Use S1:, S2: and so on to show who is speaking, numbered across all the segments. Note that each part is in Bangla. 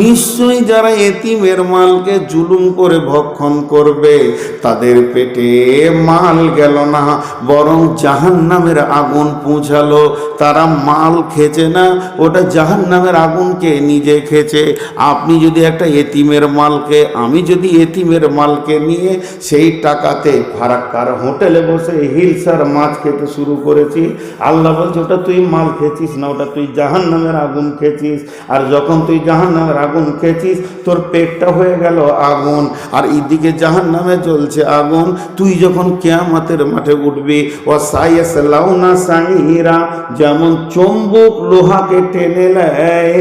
S1: নিশ্চয়ই যারা এতিমের মালকে জুলুম করে ভক্ষণ করবে, তাদের পেটে মাল গেল না, বরং জাহান নামের আগুন পৌঁছালো তারা মাল খেছে না, ওটা জাহান নামের আগুনকে নিজে খেছে আপনি যদি একটা এতিমের মালকে, আমি যদি এতিমের মালকে নিয়ে সেই টাকাতে ফারাক্কার হোটেলে বসে হিলসার মাছ খেতে শুরু করেছি, আল্লাহ বলছে, ওটা তুই মাল খেছিস না, ওটা তুই জাহান নামের আগুন খেয়েছিস আর যখন তুই জাহান নামের আগুন খেয়েছিস? তোর পেটটা হয়ে গেল আগুন। আর এইদিকে জাহান নামে জ্বলছে আগুন। তুই যখন কেয়ামাতের মাঠে উঠবি ও সাইয়াস লাউনা সাইরা, যেমন চম্বুক লোহাকে টেনে নেয়,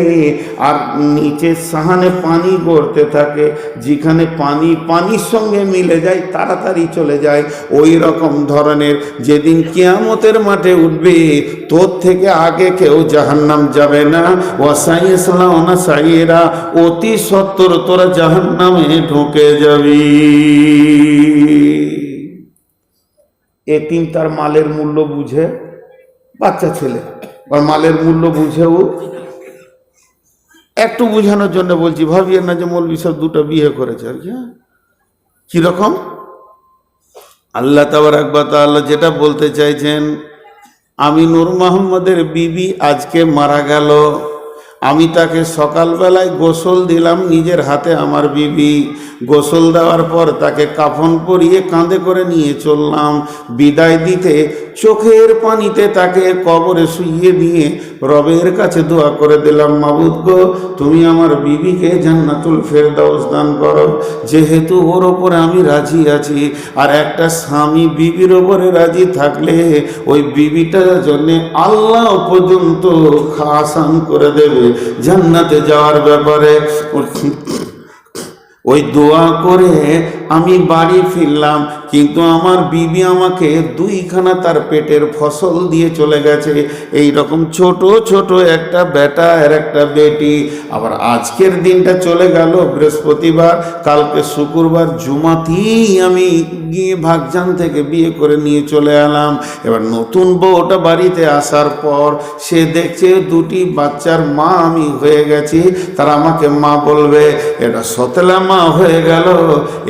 S1: আর নিচে সাহানে পানি গড়তে থাকে, যেখানে পানি, পানির সঙ্গে মিলে যায়, তাড়াতাড়ি চলে যায়। ওই রকম ধরনের যেদিন কেয়ামতের মাঠে উঠবে, তোর থেকে আগে কেউ জাহান্নাম যাবে না। ওয়াসাইসলামনা সাইয়েরা অতি সত্তর তোরা জাহান্নামে ঢুকে যাবি। এতিম তার মালের মূল্য বুঝে, বাচ্চা ছেলে আর মালের মূল্য বুঝেও একটু বুঝানোর জন্য বলছি ভাবিয়ে না যে মৌলবি সব দুটো বিয়ে করেছে আর কি হ্যাঁ? কীরকম আল্লাহ তাবার একবার আল্লাহ যেটা বলতে চাইছেন, আমি নূর মোহাম্মদের বিবি আজকে মারা গেল। আমি তাকে সকালবেলায় গোসল দিলাম, নিজের হাতে আমার বিবি গোসল দেওয়ার পর তাকে কাফন পরিয়ে কাঁধে করে নিয়ে চললাম। বিদায় দিতে চোখের পানিতে তাকে কবরে শুইয়ে দিয়ে রবের কাছে দোয়া করে দিলাম, মাবুদ গো, তুমি আমার বিবিকে জান্নাতুল ফেরদাউস দান করো। যেহেতু ওর ওপরে আমি রাজি আছি, আর একটা স্বামী বিবির ওপরে রাজি থাকলে ওই বিবিটার জন্যে আল্লাহ পর্যন্ত খাসান করে দেবে। জান্নাতে যাওয়ার ব্যাপারে ওই দোয়া করে আমি বাড়ি ফিরলাম। কিন্তু আমার বিবি আমাকে দুইখানা তার পেটের ফসল দিয়ে চলে গেছে। এই রকম ছোট ছোট একটা বেটা আর একটা বেটি। আবার আজকের দিনটা চলে গেল বৃহস্পতিবার, কালকে শুক্রবার, জুমাতেই আমি গিয়ে ভাগজান থেকে বিয়ে করে নিয়ে চলে এলাম। এবার নতুন বউটা বাড়িতে আসার পর সে দেখছে দুটি বাচ্চার মা আমি হয়ে গেছি। তারা আমাকে মা বলবে, এটা সতলা মা হয়ে গেল,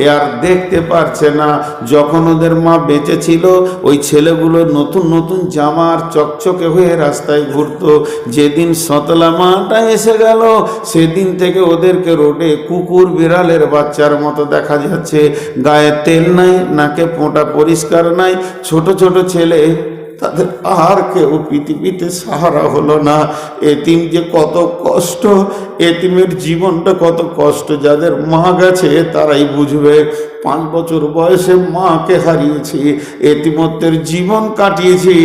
S1: এ আর দেখতে পারছে না যখন ওদের মা বেঁচে ছিল, ওই ছেলেগুলো নতুন নতুন জামার চকচকে হয়ে রাস্তায় ঘুরত। যেদিন সতলা মাটা এসে গেল, সেদিন থেকে ওদেরকে রোডে কুকুর বিড়ালের বাচ্চার মতো দেখা যাচ্ছে। গায়ে তেল নাই, নাকে ফোঁটা পরিষ্কার নাই। ছোট ছোট ছেলে তাদের আর কেউ পৃথিবীতে সাহারা হলো না। এতিম যে কত কষ্ট এতিমের জীবনটা কত কষ্ট, যাদের মা গেছে তারাই বুঝবে। পাঁচ বছর বয়সে মাকে হারিয়েছি এতিমত্যের জীবন কাটিয়েছি।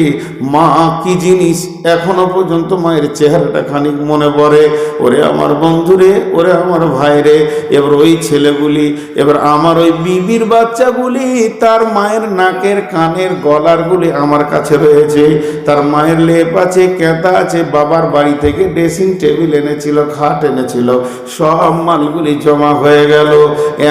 S1: মা কি জিনিস এখনও পর্যন্ত মায়ের চেহারাটা খানিক মনে পড়ে? ওরে আমার বন্ধুরে, ওরে আমার ভাইরে, এবার ওই ছেলেগুলি, এবার আমার ওই বিবির বাচ্চাগুলি, তার মায়ের নাকের কানের গলারগুলি আমার কাছে রয়েছে তার মায়ের লেপ আছে কেতা আছে, বাবার বাড়ি থেকে ড্রেসিং টেবিল এনেছিল, খাট এনেছিল, সব মালগুলি জমা হয়ে গেল।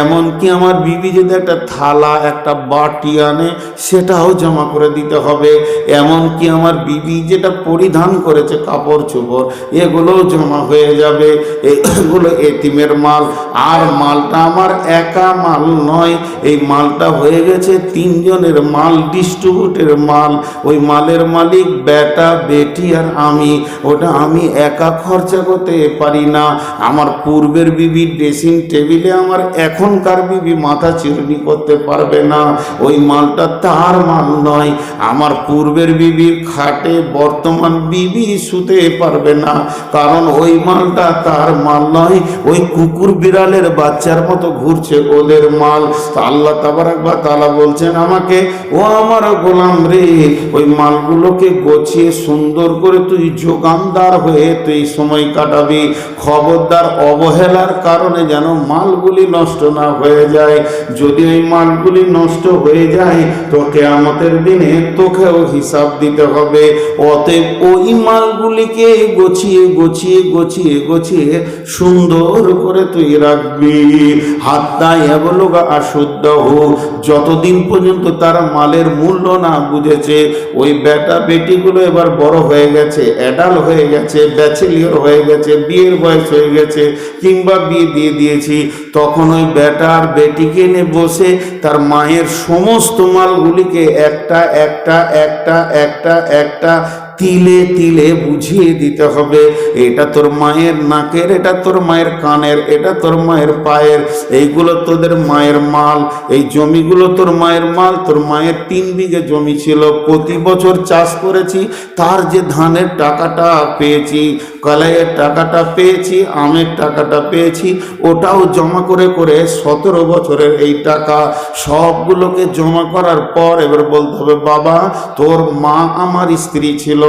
S1: এমনকি আমার বিবি যদি একটা থালা, একটা বাটি আনে, সেটাও জমা করে দিতে হবে। এমনকি আমার বিবি যেটা পরিধান করেছে, কাপড় চোপড় এগুলোও জমা হয়ে যাবে। এগুলো এতিমের মাল। আর মালটা আমার একা মাল নয়, এই মালটা হয়ে গেছে তিনজনের মাল ডিস্ট্রিবিউটের মাল। ওই মালের মালিক, বেটা, বেটি আর আমি। ওটা আমি একা খরচা করতে পারি না। আমার পূর্বের বিবি ড্রেসিং টেবিলে আমার এখনকার বিবি মাথা চিরুনি করতে পারবে না। ওই মালটা তার মাল নয়। আমার পূর্বের বিবির খাটে বর্তমান বিবি শুতে পারবে না। কারণ ওই মালটা তার মাল নয়। ওই কুকুর বিড়ালের বাচ্চার মতো ঘুরছে ওদের মাল। আল্লাহ তাবার একবার তালা বলছেন আমাকে, ও আমার গোলাম রে, ওই মালগুলোকে গছিয়ে সুন্দর করে তুই যোগানদার হয়ে তুই সময় কাটাবি। খবরদার অবহেলার কারণে যেন মালগুলি নষ্ট না হয়ে যায়। যদি ওই মালগুলি নষ্ট হয়ে যায়, তোকে আমাদের দিনে তোকেও হিসাব দিতে হবে। অতএব ওই মালগুলিকে গছিয়ে গছিয়ে গছিয়ে গছিয়ে সুন্দর করে তুই রাখবি। হাত্তায় এবলোগা আশুদ্ধ হোক যতদিন পর্যন্ত তারা মালের মূল্য না বুঝেছে ওই বেটা বেটিগুলো এবার বড় হয়ে গেছে অ্যাডাল হয়ে গেছে ব্যাচেলিয়র হয়ে গেছে, বিয়ের বয়স হয়ে গেছে, কিংবা বিয়ে দিয়ে দিয়েছি। তখন ওই বেটার বেটিকে নিয়ে বসে তার মায়ের সমস্ত মালগুলিকে একটা একটা একটা একটা একটা তিলে তিলে বুঝিয়ে দিতে হবে, এটা তোর মায়ের নাকের, এটা তোর মায়ের কানের, এটা তোর মায়ের পায়ের, এইগুলো তোদের মায়ের মাল, এই জমিগুলো তোর মায়ের মাল, তোর মায়ের তিন বিঘে জমি ছিল, প্রতি বছর চাষ করেছি, তার যে ধানের টাকাটা পেয়েছি, কলাইয়ের টাকাটা পেয়েছি, আমের টাকাটা পেয়েছি, ওটাও জমা করে করে সতেরো বছরের এই টাকা, সবগুলোকে জমা করার পর এবার বলতে হবে, বাবা, তোর মা আমার স্ত্রী ছিল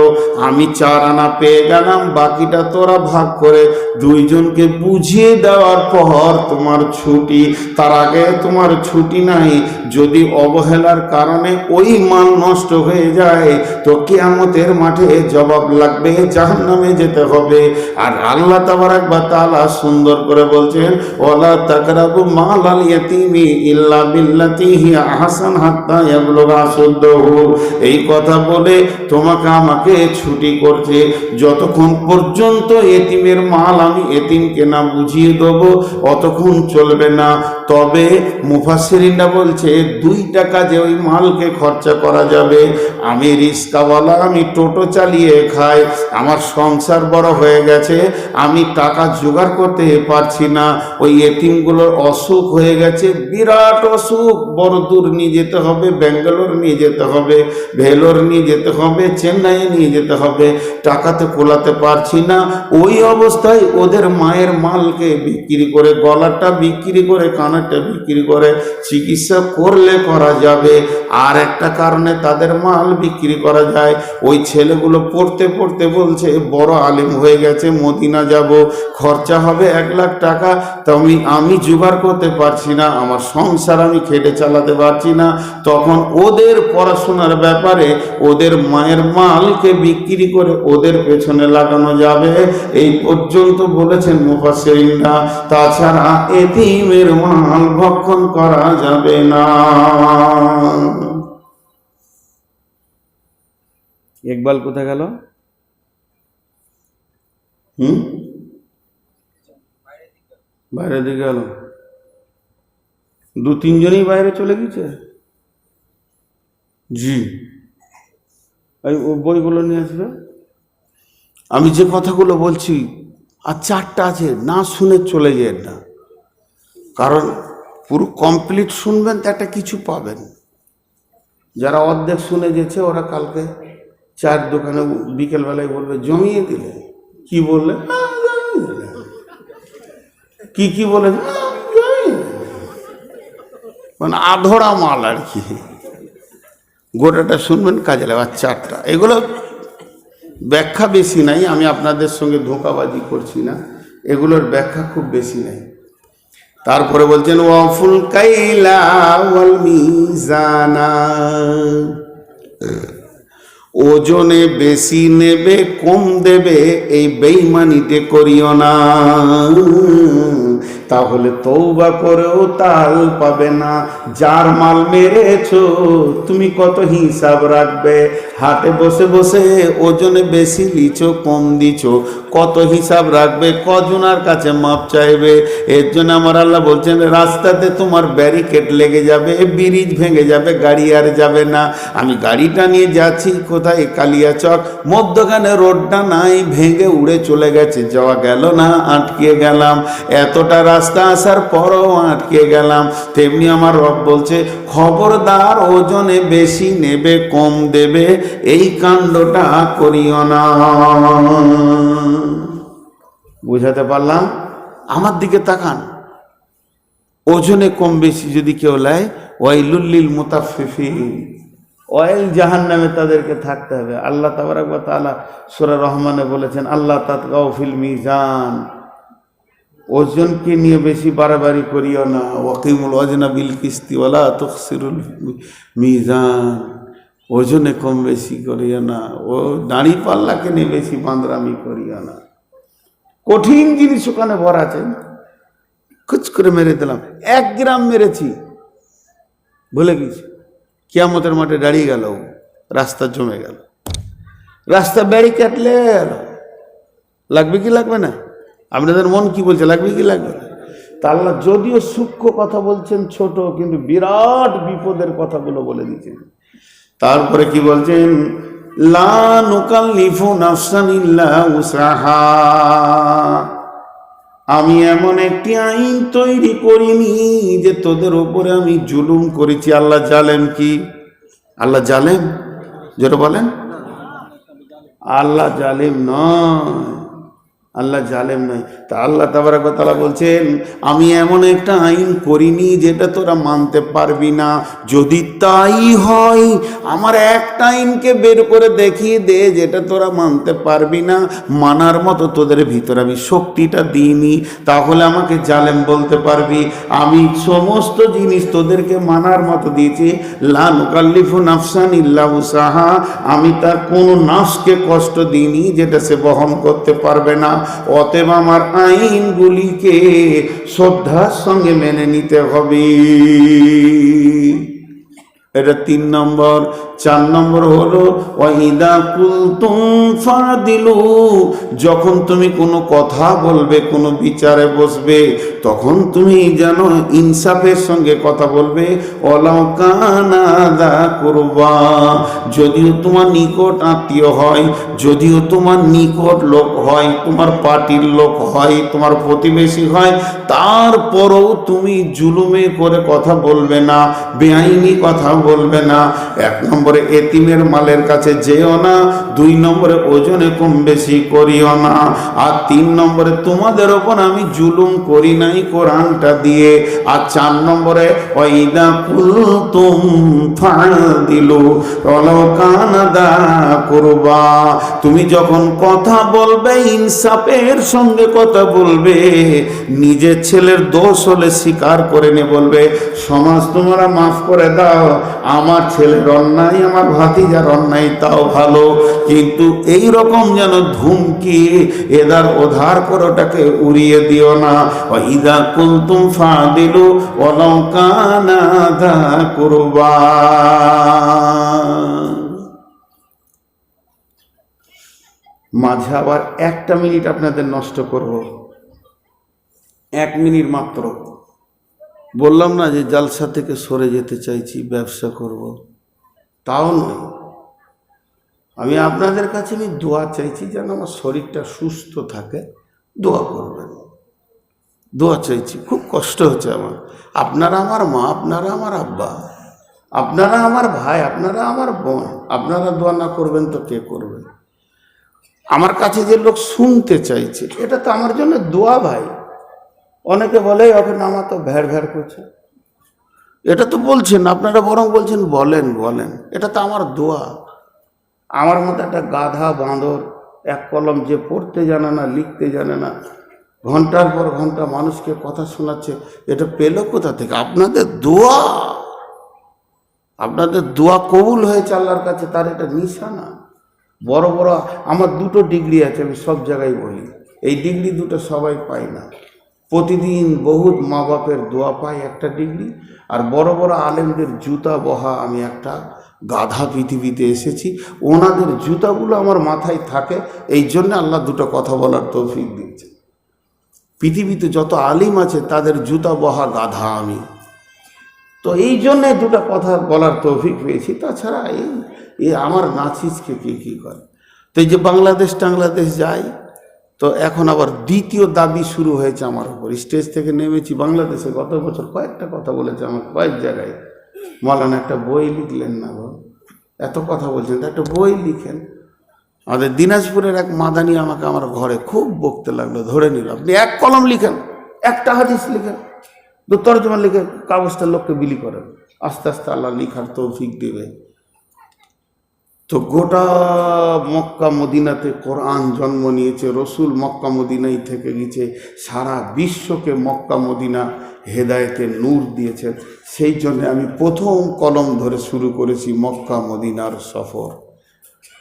S1: আমি চার আনা পেয়ে গেলাম, বাকিটা তোরা ভাগ করে দুইজনকে বুঝিয়ে দেওয়ার পর তোমার ছুটি। তার আগে তোমার ছুটি নাই, যদি অবহেলার কারণে ওই মাল নষ্ট হয়ে যায়, তো কেয়ামতের মাঠে জবাব লাগবে, জাহান্নামে যেতে হবে। আর আল্লাহ তাবারাক একবার তালা সুন্দর করে বলছেন, ওয়ালা তাকরাবু মাল আল ইয়াতিমি ইল্লা বিল্লাতি হিয়া আহসান হাত্তা ইয়াবলুগা এই কথা বলে তোমাকে আমাকে ছুটি করছে। যতক্ষণ পর্যন্ত এতিমের মাল আমি এতিমকে না বুঝিয়ে দেবো, অতক্ষণ চলবে না। তবে মুফাসিরিনরা বলছে, দুই টাকা যে ওই মালকে খরচা করা যাবে, আমি রিস্কাওয়ালা, আমি টোটো চালিয়ে খাই, আমার সংসার বড় হয়ে গেছে, আমি টাকা জোগাড় করতে পারছি না, ওই এতিমগুলোর অসুখ হয়ে গেছে, বিরাট অসুখ। বড় দূর নিয়ে যেতে হবে, ব্যাঙ্গালোর নিয়ে যেতে হবে, ভেলোর নিয়ে যেতে হবে চেন্নাইয়ে নিয়ে যেতে হবে, টাকাতে কোলাতে পারছি না। ওই অবস্থায় ওদের মায়ের মালকে বিক্রি করে, গলাটা বিক্রি করে, কানারটা বিক্রি করে চিকিৎসা করলে করা যাবে। আর একটা কারণে তাদের মাল বিক্রি করা যায়। ওই ছেলেগুলো পড়তে পড়তে বলছে, বড় আলিম হয়ে গেছে, মদিনা যাব, খরচা হবে এক লাখ টাকা। তো আমি আমি জোগাড় করতে পারছি না, আমার সংসার আমি খেটে চালাতে পারছি না। তখন ওদের পড়াশোনার ব্যাপারে ওদের মায়ের মালকে বিক্রি করে ওদের পেছনে লাগানো যাবে। এই পর্যন্ত বলেছেন মুফাসসিরিনরা। তাছাড়া এতিমের মাল ভক্ষণ করা যাবে না।
S2: ইকবাল কোথায় গেল?
S1: হুম? বাইরে দিকে গেল। দু তিনজনই বাইরে চলে গেছে? জি। বইগুলো নিয়ে আসবে। আমি যে কথাগুলো বলছি আর চারটা আছে না শুনে চলে যেন না। কারণ পুরো কমপ্লিট শুনবেন তো একটা কিছু পাবেন। যারা অর্ধেক শুনে গেছে ওরা কালকে চার দোকানে বিকেলবেলায় বলবে জমিয়ে দিলে। কি বললে? "না, জমিয়ে কি কি বলে "না, জমিয়ে দিলে।" মানে আধরা মাল আর কি। গোটাটা শুনবেন, কাজে আর চারটা এগুলো ব্যাখ্যা বেশি নাই, আমি আপনাদের সঙ্গে ধোঁকাবাজি করছি না। এগুলোর ব্যাখ্যা খুব বেশি নাই। তারপরে বলছেন, ওয়াফুল কাইলা ওয়াল ওজনে বেশি নেবে, কম দেবে, এই বেইমানিতে করিও না। তাহলে তৌবা করেও তাল পাবে না। যার মাল মেরেছ, তুমি কত হিসাব রাখবে? হাটে বসে বসে ওজনে বেশি লিছো কম দিছো। কত হিসাব রাখবে? কজনার কাছে মাপ চাইবে? এর জন্য আমার আল্লাহ বলছেন, রাস্তাতে তোমার ব্যারিকেড লেগে যাবে, ব্রিজ ভেঙে যাবে, গাড়ি আর যাবে না। আমি গাড়িটা নিয়ে যাচ্ছি, কোথায়? কালিয়াচক। মধ্যখানে রোডটা নাই, ভেঙে উড়ে চলে গেছে। যাওয়া গেল না, আটকে গেলাম। এতটা রাস্তা আসার পরও আটকে গেলাম। তেমনি আমার রব বলছে, খবরদার ওজনে বেশি নেবে, কম দেবে, এই কাণ্ডটা করিও না। বুঝাতে পারলাম? আমার দিকে তাকান। ওজনে কম বেশি যদি কেউ লেয় ওয়াইলুল্লিল মুতাফিফিন অয়েল জাহান নামে তাদেরকে থাকতে হবে। আল্লাহ তাবারাক তাআলা সূরা রহমানে বলেছেন আল্লাহ তাতগাও ফিল মিজান। ওজনকে নিয়ে বেশি বাড়াবাড়ি করিও না। ওয়াকিমুল ওয়াজনা বিল কিস্তি ওয়ালা তুখসিরুল মিজান। ওজনে কম বেশি করিও না। ও দাঁড়ি পাল্লাকে নিয়ে বেশি বাঁদরামি করিও না। কঠিন জিনিস ওখানে ভরা আছে খুচ করে মেরে দিলাম। এক গ্রাম মেরেছি। ভুলে গেছি। কিয়ামতের মাঠে দাঁড়িয়ে গেল। রাস্তা জমে গেল। রাস্তা ব্যারি কাটলে লাগবে কি লাগবে না? আপনাদের মন কি বলছে? লাগবে কি লাগবে তা আল্লাহ যদিও সূক্ষ্ম কথা বলছেন, ছোট, কিন্তু বিরাট বিপদের কথাগুলো বলে দিচ্ছেন তারপরে কি বলছেন? আমি এমন একটি আইন তৈরি করিনি যে তোদের ওপরে আমি জুলুম করেছি। আল্লাহ জালেম কি? আল্লাহ জালেম? যেটা বলেন। আল্লাহ জালেম নয়। আল্লাহ জালেম নয়। তা আল্লাহ তাবারাকতালা বলছেন, আমি এমন একটা আইন করিনি যেটা তোরা মানতে পারবি না। যদি তাই হয়, আমার একটা আইনকে বের করে দেখিয়ে দে যেটা তোরা মানতে পারবি না। মানার মতো তোদের ভিতরে আমি শক্তিটা দিইনি, তাহলে আমাকে জালেম বলতে পারবি। আমি সমস্ত জিনিস তোদেরকে মানার মতো দিয়েছি। লানুকাল্লিফু নাফসান ইল্লাহু সাহা আমি তার কোনো নাফসকে কষ্ট দিইনি যেটা সে বহন করতে পারবে না। অতএব আমার আইনগুলিকে শ্রদ্ধার সঙ্গে মেনে নিতে হবে। এটা তিন নম্বর। চার নম্বর হলো ফাদিলু। যখন তুমি কোনো কথা বলবে, কোনো বিচারে বসবে, তখন তুমি যেন ইনসাফের সঙ্গে কথা বলবে করবা। যদিও তোমার নিকট আত্মীয় হয়, যদিও তোমার নিকট লোক হয়, তোমার পার্টির লোক হয়, তোমার প্রতিবেশী হয়, তারপরেও তুমি জুলুমে করে কথা বলবে না, বেআইনি কথা বলবে না। এক নম্বরে এতিমের মালের কাছে যেও না, দুই নম্বরে ওজনে কম বেশি করিও না, আর তিন নম্বরে তোমাদের ওপর আমি জুলুম করি নাই কোরআনটা দিয়ে, আর চার নম্বরে ওইদা কুলতুম ফাদিলু অলকানাদা করবা, তুমি যখন কথা বলবে, ইনসাফের সঙ্গে কথা বলবে, নিজের ছেলের দোষ হলে স্বীকার করে নে বলবে, সমাজ তোমরা মাফ করে দাও আমার ছেলের অন্যায় আমার ভাতিজার অন্যায় তাও ভালো। কিন্তু এই রকম যেন ধুমকি, এদার ওধার করাটাকে উড়িয়ে দিও না। ইদা কুলতুম ফাদিলু অলঙ্কানাদা করবা মাঝে আবার একটা মিনিট আপনাদের নষ্ট করব। এক মিনিট মাত্র। বললাম না যে জালসা থেকে সরে যেতে চাইছি, ব্যবসা করব। তাও নয়। আমি আপনাদের কাছে আমি দোয়া চাইছি যেন আমার শরীরটা সুস্থ থাকে। দোয়া করবেন। দোয়া চাইছি। খুব কষ্ট হচ্ছে আমার। আপনারা আমার মা, আপনারা আমার আব্বা, আপনারা আমার ভাই, আপনারা আমার বোন, আপনারা দোয়া না করবেন তো কে করবেন আমার কাছে যে লোক শুনতে চাইছে, এটা তো আমার জন্য দোয়া ভাই। অনেকে বলে ওকে নামা তো ভ্যার ভ্যার করছে। এটা তো বলছেন, আপনারা বরং বলছেন, বলেন বলেন। এটা তো আমার দোয়া। আমার মতো একটা গাধা বাঁদর, এক কলম যে পড়তে জানে না, লিখতে জানে না, ঘণ্টার পর ঘণ্টা মানুষকে কথা শোনাচ্ছে, এটা পেল কোথা থেকে? আপনাদের দোয়া। আপনাদের দোয়া কবুল হয়েছে আল্লাহর কাছে, তার এটা নিশানা। বড় বড়, আমার দুটো ডিগ্রি আছে, আমি সব জায়গায় বলি। এই ডিগ্রি দুটো সবাই পায় না। প্রতিদিন বহুত মা বাপের দোয়া পাই একটা ডিগ্রি, আর বড় বড় আলেমদের জুতা বহা আমি একটা গাধা পৃথিবীতে এসেছি। ওনাদের জুতাগুলো আমার মাথায় থাকে, এই জন্য আল্লাহ দুটো কথা বলার তৌফিক দিচ্ছে পৃথিবীতে যত আলিম আছে, তাদের জুতা বহা গাধা আমি। তো এই জন্যে দুটো কথা বলার তৌফিক পেয়েছি। তাছাড়া এই আমার নাচিসকে কে কী করে? তো এই যে বাংলাদেশ টাংলাদেশ যাই তো এখন আবার দ্বিতীয় দাবি শুরু হয়েছে আমার উপর। স্টেজ থেকে নেমেছি বাংলাদেশে গত বছর কয়েকটা কথা বলেছে আমার কয়েক জায়গায়। মলানা একটা বই লিখলেন না গো। এত কথা বলছেন, তা একটা বই লিখেন। আমাদের দিনাজপুরের এক মাদানি আমাকে আমার ঘরে খুব বকতে লাগল, ধরে নিল। আপনি এক কলম লিখেন, একটা হাদিস লিখেন, দু তর্জমা লিখে কাগজটা লোককে বিলি করেন। আস্তে আস্তে আল্লাহ লিখার তৌফিক দেবে। তো গোটা মক্কা মদিনাতে কোরআন জন্ম নিয়েছে, রসুল মক্কা মদিনাই থেকে গেছে সারা বিশ্বকে মক্কা মদিনা হেদায়েতে নূর দিয়েছেন সেই জন্য আমি প্রথম কলম ধরে শুরু করেছি মক্কা মদিনার সফর।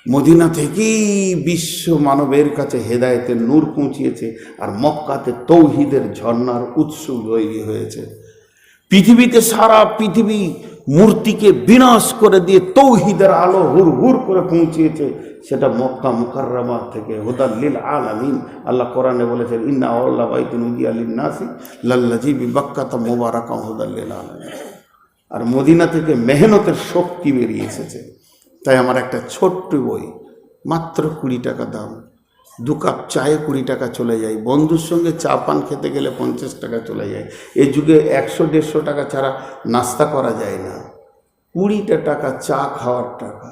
S1: মদিনা থেকেই বিশ্ব মানবের কাছে হেদায়েতের নূর পৌঁছিয়েছে আর মক্কাতে তৌহিদের ঝর্ণার উৎস তৈরি হয়েছে। পৃথিবীতে সারা পৃথিবী মূর্তিকে বিনাশ করে দিয়ে তৌহিদের আলো হুর হুর করে পৌঁছিয়েছে, সেটা মক্কা মুকাররামা থেকে। হুদাল্লিল আলামিন, আল্লাহ কোরআনে বলেছেন, ইন্না আল্লাহ বাইতুন উদিয়ালিন নাসি লাল্লাজি বিবাক্কাতা মোবারাকা হুদাল্লিল আলামিন। আর মদিনা থেকে মেহনতের শক্তি বেরিয়ে এসেছে। তাই আমার একটা ছোট্ট বই, মাত্র কুড়ি টাকা দাম। দু কাপ চায়ে কুড়ি টাকা চলে যায়। বন্ধুর সঙ্গে চা পান খেতে গেলে পঞ্চাশ টাকা চলে যায়। এই যুগে একশো, দেড়শো টাকা ছাড়া নাস্তা করা যায় না। কুড়িটা টাকা চা খাওয়ার টাকা।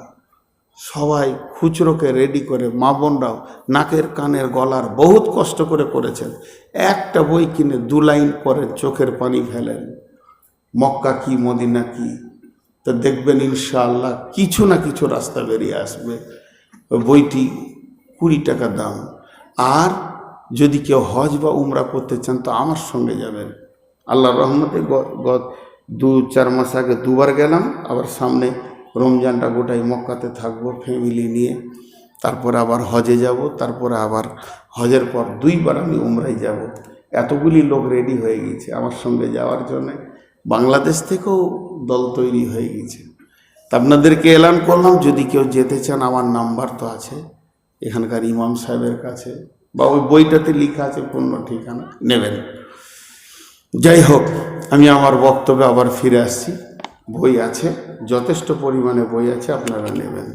S1: সবাই খুচরোকে রেডি করে, মা বোনরাও নাকের কানের গলার বহুত কষ্ট করে করেছেন একটা বই কিনে দু লাইন পরে চোখের পানি ফেলেন। মক্কা কি, মদিনা কি? তো দেখবেন ইনশাআল্লাহ কিছু না কিছু রাস্তা বেরিয়ে আসবে। বইটি কুড়ি টাকা দাম। আর যদি কেউ হজ বা উমরা করতে চান, তো আমার সঙ্গে যাবেন। আল্লাহর রহমতে গ- গ- দু, চার মাস আগে দুবার গেলাম। আবার সামনে রমজানটা গোটাই মক্কাতে থাকব ফ্যামিলি নিয়ে। তারপরে আবার হজে যাব, তারপরে আবার হজের পর দুইবার আমি উমরাই যাব। এতগুলি লোক রেডি হয়ে গেছে আমার সঙ্গে যাওয়ার জন্যে। বাংলাদেশ থেকেও দল তৈরি হয়ে গেছে। তা আপনাদেরকে এলান করলাম, যদি কেউ যেতে চান, আমার নাম্বার তো আছে। এখানকার ইমাম সাহেবের কাছে বা ওই বইটাতে লেখা আছে পূর্ণ ঠিকানা, নেবেন। যাই হোক, আমি আমার বক্তব্যে আবার ফিরে আসছি। বই আছে, যথেষ্ট পরিমাণে বই আছে, আপনারা নেবেন।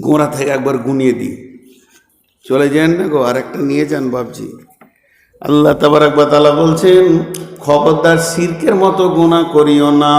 S1: গোড়া থেকে একবার গুনিয়ে দিই। চলে যান না গো আর একটা নিয়ে যান বাবজি আল্লাহ তাবারাক তাআলা বলছেন, খবরদার সিরকের মতো গুনাহ করিও না।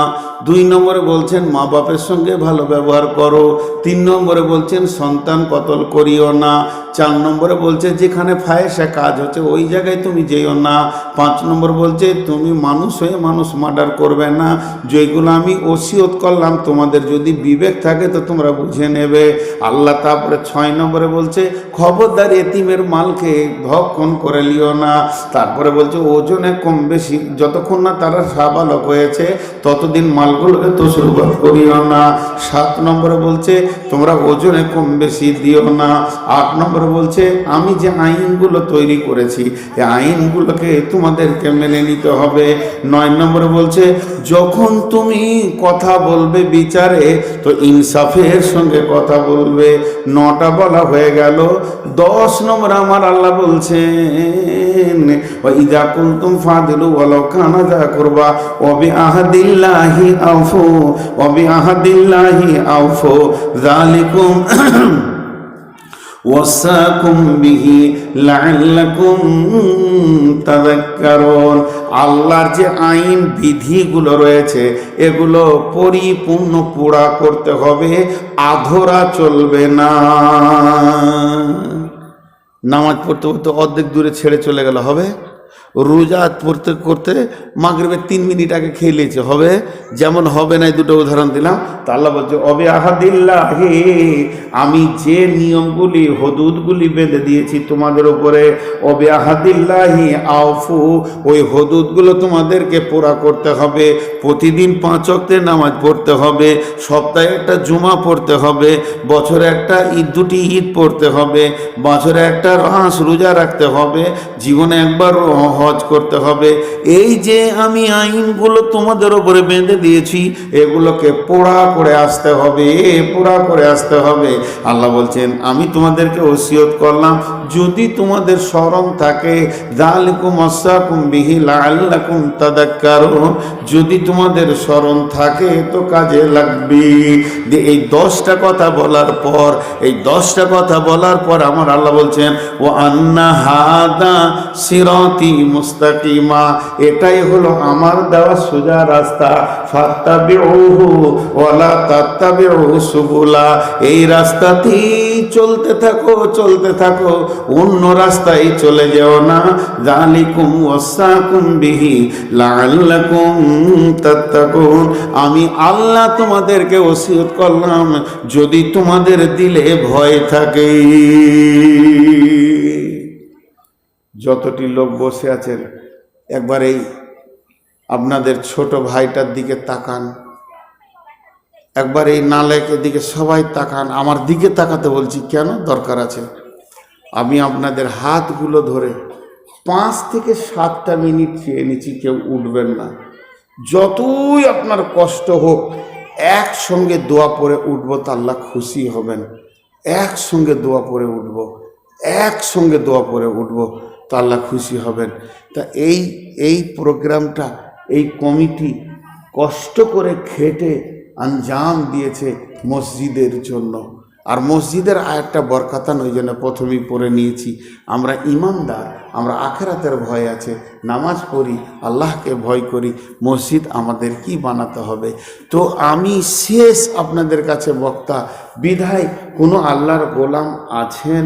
S1: দুই নম্বরে বলছেন, মা বাপের সঙ্গে ভালো ব্যবহার করো। তিন নম্বরে বলছেন, সন্তান কতল করিও না। চার নম্বরে বলছে, যেখানে ফায়েসা কাজ হচ্ছে, ওই জায়গায় তুমি যেও না। পাঁচ নম্বর বলছে, তুমি মানুষ হয়ে মানুষ মার্ডার করবে না। যেগুলো আমি ওসিয়ত করলাম, তোমাদের যদি বিবেক থাকে, তো তোমরা বুঝে নেবে। আল্লাহ তারপরে ছয় নম্বরে বলছে, খবরদার এতিমের মালকে ভক্ষণ করে লিও না। তারপরে বলছে ওজনে কম বেশি, যতক্ষণ না তারা সাবালক হয়েছে, ততদিন মালগুলোকে তসরুবাদ করিও না। সাত নম্বরে বলছে, তোমরা ওজনে কম বেশি দিও না। আট নম্বরে বলছে, আমি যে আইনগুলো তৈরি করেছি এই আইনগুলোকে তোমাদেরকে মেনে নিতে হবে। নয় নম্বরে বলছে, যখন তুমি কথা বলবে বিচারে, তো ইনসাফের সঙ্গে কথা বলবে। নটা বলা হয়ে গেল। দশ নম্বর আমার আল্লাহ বলছেন ইদা কুলতুম ফাদিলু ওয়ালাউ কানা যা করবা ওবি আহাদিল্লাহি আউফু ওবি আহাদিল্লাহি আউফু, যালিকুম ওয়াসাকুম বিহি লাআল্লাকুম তাযাক্কারুন। আল্লাহর যে আইন বিধিগুলো রয়েছে, এগুলো পরিপূর্ণ পুরা করতে হবে, আধরা চলবে না। নামাজ পড়তে পড়তে অর্ধেক দূরে ছেড়ে চলে গেলে হবে? রোজা পড়তে করতে মাগরিবের তিন মিনিট আগে খেয়ে নিয়েছে। হবে? যেমন হবে না দুটো উদাহরণ দিলাম। তা আল্লাহ বলছে, অবে আহাদিল্লাহি, আমি যে নিয়মগুলি, হদুদগুলি বেঁধে দিয়েছি তোমাদের উপরে, অবে আহাদিল্লাহি আউফু ওই হদুদগুলো তোমাদেরকে পুরা করতে হবে, প্রতিদিন পাঁচ অক্টের নামাজ পড়তে হবে, সপ্তাহে একটা জুমা পড়তে হবে, বছরে একটা ঈদ, দুটি ঈদ পড়তে হবে, বছরে একটা রাস রোজা রাখতে হবে, জীবনে একবার হজ করতে হবে। এই যে আমি আইনগুলো তোমাদের ওপরে বেঁধে দিয়েছি, এগুলোকে পোড়া করে আসতে হবে, পোড়া করে আসতে হবে। আল্লাহ বলছেন, আমি তোমাদেরকে ওসিয়ত করলাম, যদি তোমাদের স্মরণ থাকে যদি তোমাদের স্মরণ থাকে, তো কাজে লাগবে। এই দশটা কথা বলার পর, এই দশটা কথা বলার পর আমার আল্লাহ বলছেন ও আন্না হাদা সিরাতি মুস্তাকিমা, এটাই হলো আমার দেওয়া সোজা রাস্তা। সুবুলা। এই রাস্তাতেই চলতে থাকো চলতে থাকো। অন্য রাস্তায় চলে যেও না। জালিকুম ওয়াসাকুম বিহি লাআল্লাকুম তাত্তাকুন। আমি আল্লাহ তোমাদেরকে ওসিয়ত করলাম, যদি তোমাদের দিলে ভয় থাকে। যতটি লোক বসে আছেন, একবার এই আপনাদের ছোট ভাইটার দিকে তাকান। একবার এই নালেকের দিকে সবাই তাকান। আমার দিকে তাকাতে বলছি, কেন দরকার আছে? আমি আপনাদের হাতগুলো ধরে পাঁচ থেকে সাতটা মিনিট চেয়ে নিচ্ছি, কেউ উঠবেন না। যতই আপনার কষ্ট হোক, একসঙ্গে দোয়া পরে উঠবো তা আল্লাহ খুশি হবেন। একসঙ্গে দোয়া পরে উঠব, একসঙ্গে দোয়া পরে উঠব। তা আল্লাহ খুশি হবেন। তা এই এই প্রোগ্রামটা, এই কমিটি কষ্ট করে খেটে আঞ্জাম দিয়েছে মসজিদের জন্য। আর মসজিদের আরেকটা বরকাতান, ওই জন্য প্রথমেই পড়ে নিয়েছি। আমরা ইমানদার, আমরা আখেরাতের ভয় আছে, নামাজ পড়ি, আল্লাহকে ভয় করি, মসজিদ আমাদের কি বানাতে হবে। তো আমি শেষ আপনাদের কাছে বক্তা। বিধায় কোনো আল্লাহর গোলাম আছেন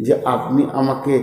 S1: যে আপনি আমাকে